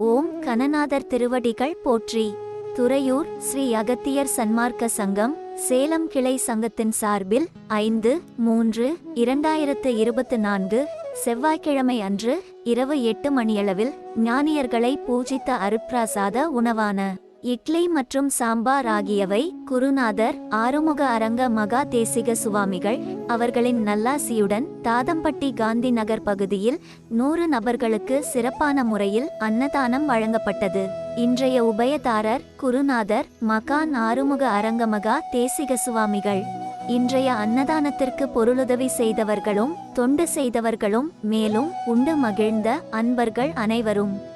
ஓம் கனநாதர் திருவடிகள் போற்றி. துறையூர் ஸ்ரீ அகத்தியர் சன்மார்க்க சங்கம் சேலம் கிளை சங்கத்தின் சார்பில் ஐந்து மூன்று இரண்டாயிரத்து இருபத்து நான்கு செவ்வாய்க்கிழமை அன்று இரவு எட்டு மணியளவில் ஞானியர்களை பூஜித்த அருப்பிராசாத உணவான இட்லி மற்றும் சாம்பார் ஆகியவை குருநாதர் ஆறுமுக அரங்க மகா தேசிக சுவாமிகள் அவர்களின் நல்லாசியுடன் தாதம்பட்டி காந்தி நகர் பகுதியில் நூறு நபர்களுக்கு சிறப்பான முறையில் அன்னதானம் வழங்கப்பட்டது. இன்றைய உபயதாரர் குருநாதர் மகான் ஆறுமுக அரங்கமகா தேசிக சுவாமிகள். இன்றைய அன்னதானத்திற்கு பொருளுதவி செய்தவர்களும் தொண்டு செய்தவர்களும் மேலும் உண்டு மகிழ்ந்த அன்பர்கள் அனைவரும்.